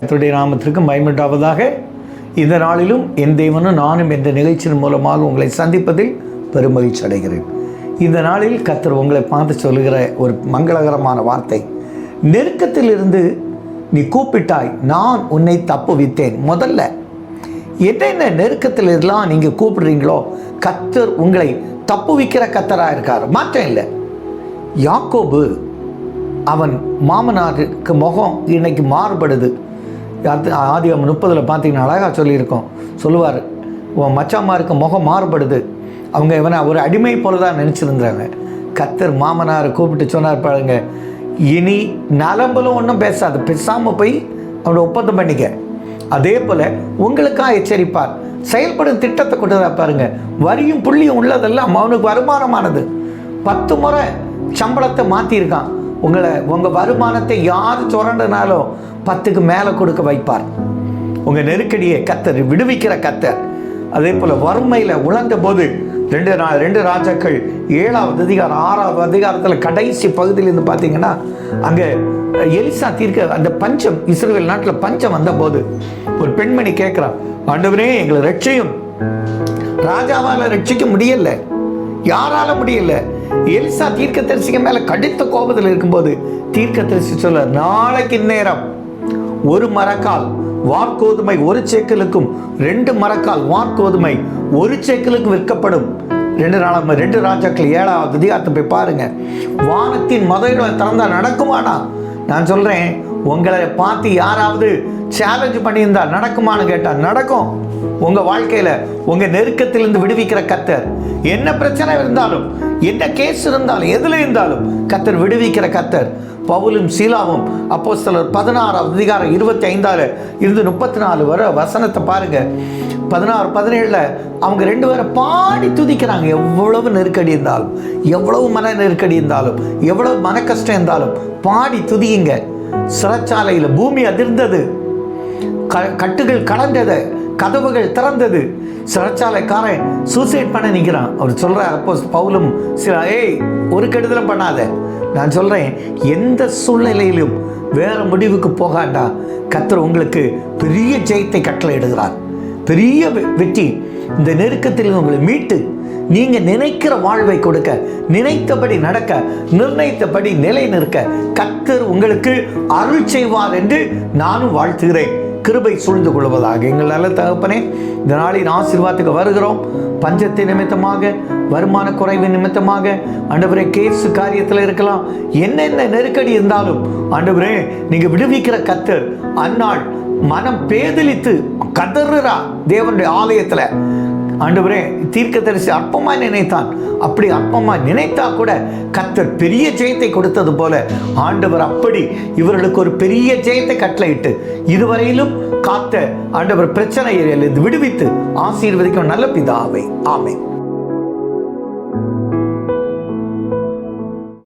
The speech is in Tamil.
கத்துடைய நாமத்திற்கு பயமிட்டாவதாக இந்த நாளிலும் என் தேவனும் நானும் என்ற நிகழ்ச்சியின் மூலமாக உங்களை சந்திப்பதில் பெருமகிழ்ச்சி அடைகிறேன். இந்த நாளில் கத்தர் உங்களை பார்த்து சொல்லுகிற ஒரு மங்களகரமான வார்த்தை. நெருக்கத்திலிருந்து நீ கூப்பிட்டாய் நான் உன்னை தப்புவித்தேன். முதல்ல என்னென்ன நெருக்கத்தில் எல்லாம் நீங்கள் கூப்பிடுறீங்களோ கத்தர் உங்களை தப்புவிக்கிற கத்தராக இருக்கார். மாற்றம் இல்லை. யாக்கோபு அவன் மாமனாருக்கு முகம் இன்னைக்கு மாறுபடுது. அது ஆதிகம் முப்பதில் பார்த்தீங்கன்னா அழகாக சொல்லியிருக்கோம். சொல்லுவார் உன் மச்சாமாருக்கு முகம் மாறுபடுது. அவங்க இவனை ஒரு அடிமை போல தான் நினச்சிருந்தாங்க. கத்தர் மாமனாரை கூப்பிட்டு சொன்னார் பாருங்க இனி நலம்பலும் ஒன்றும் பேசாது. பேசாமல் போய் அவனை ஒப்பந்தம் பண்ணிக்க. அதே போல் உங்களுக்காக எச்சரிப்பார். செயல்படும் திட்டத்தை கொண்டு பாருங்க. வரியும் புள்ளியும் உள்ளதெல்லாம் அவனுக்கு வருமானமானது. பத்து முறை சம்பளத்தை மாற்றிருக்கான் உங்களை உங்கள் வருமானத்தை யார் சுரண்டனாலும் பத்துக்கு மேலே கொடுக்க வைப்பார். உங்கள் நெருக்கடியை கத்தர் விடுவிக்கிற கத்தர். அதே போல் வறுமையில் உழந்த போது ரெண்டு ரா ரெண்டு ராஜாக்கள் ஏழாவது அதிகாரம் ஆறாவது அதிகாரத்தில் கடைசி பகுதியிலேருந்து பார்த்தீங்கன்னா அங்கே எலிசா தீர்க்க அந்த பஞ்சம் இஸ்ரேல் நாட்டில் பஞ்சம் வந்தபோது ஒரு பெண்மணி கேட்குறான் ஆண்டவரே எங்களை ரட்சையும். ராஜாவால் ரட்சிக்க முடியல. யாரால முடியல? எலிசா தீர்க்க தரிசிக்க மேலே கடித்த கோபத்தில் இருக்கும்போது தீர்க்க தரிசி சொல்ல நாளைக்கு நேரம் ஒரு மரக்கால் வார்கோதுமை ஒரு சேக்கலுக்கும் ரெண்டு மரக்கால் வார்கோதுமை ஒரு சேக்கலுக்கும் விற்கப்படும். ரெண்டு நாளாக ரெண்டு ராஜாக்கள் ஏழாவது அதிகாரத்தை போய் பாருங்க. வானத்தின் மதையிடம் திறந்தா நடக்குமாடா? நான் சொல்றேன் உங்களை பார்த்து யாராவது சேலஞ்ச் பண்ணியிருந்தா நடக்குமான்னு கேட்டால் நடக்கும். உங்கள் வாழ்க்கையில் உங்கள் நெருக்கத்திலிருந்து விடுவிக்கிற கத்தர். என்ன பிரச்சனை இருந்தாலும் என்ன கேஸ் இருந்தாலும் எதில் இருந்தாலும் கத்தர் விடுவிக்கிற கத்தர். பவுலும் சீலாவும் அப்போ சிலர் பதினாறாவது அதிகாரம் இருபத்தி ஐந்தாறு இருந்து முப்பத்தி நாலு வர வசனத்தை பாருங்கள் பதினாறு பதினேழில் அவங்க ரெண்டு பேரும் பாடி துதிக்கிறாங்க. எவ்வளவு நெருக்கடி இருந்தாலும் எவ்வளவு மன நெருக்கடி இருந்தாலும் எவ்வளவு மன கஷ்டம் இருந்தாலும் பாடி துதியுங்க. சிறைச்சாலையில் பூமி அதிர்ந்தது. க கட்டுகள் கலந்தது. கதவுகள் திறந்தது. சிறைச்சாலைக்காரன் சூசைட் பண்ண நிற்கிறான் அவர் சொல்கிறார் அப்போ பவுலும் சில ஏய் ஒரு கெடுதலும் பண்ணாத. நான் சொல்கிறேன் எந்த சூழ்நிலையிலும் வேற முடிவுக்கு போகாண்டா. கத்தர் உங்களுக்கு பெரிய ஜெயத்தை கட்டளை கட்டளையிடுகிறார் பெரிய வெ- வெற்றி. இந்த நெருக்கத்தில் உங்களை மீட்டு நீங்க நினைக்கிற வாழ்வை கொடுக்க நினைத்தபடி நடக்க நிர்ணயித்தபடி நிலை நிற்க கத்தர் உங்களுக்கு அருள் செய்வார் என்று நானும் வாழ்த்துகிறேன். கிருபை சூழ்ந்து கொள்வதாக எங்கள் நல்ல தகப்பனே இந்த நாளின் ஆசீர்வாதத்துக்கு வருகிறோம். பஞ்சத்தை நிமித்தமாக வருமான குறைவு நிமித்தமாக ஆண்டவரே கேஸ் காரியத்தில் இருக்கலாம். என்னென்ன நெருக்கடி இருந்தாலும் ஆண்டவரே நீங்கள் விடுவிக்கிற கத்தர் அந்நாள் மனம் பேதலித்து கதறுறா தேவனுடைய ஆலயத்துல. ஆண்டவரே தீர்க்க தரிசி அற்பமா நினைத்தான். அப்படி அற்பமா நினைத்தா கூட கத்தர் பெரிய ஜெயத்தை கொடுத்தது போல ஆண்டவர் அப்படி இவர்களுக்கு ஒரு பெரிய ஜெயத்தை கட்டளையிட்டு இதுவரையிலும் காத்த ஆண்டவர் பிரச்சனையிலிருந்து விடுவித்து ஆசீர்வதிக்கும் நல்ல பிதாவை. ஆமை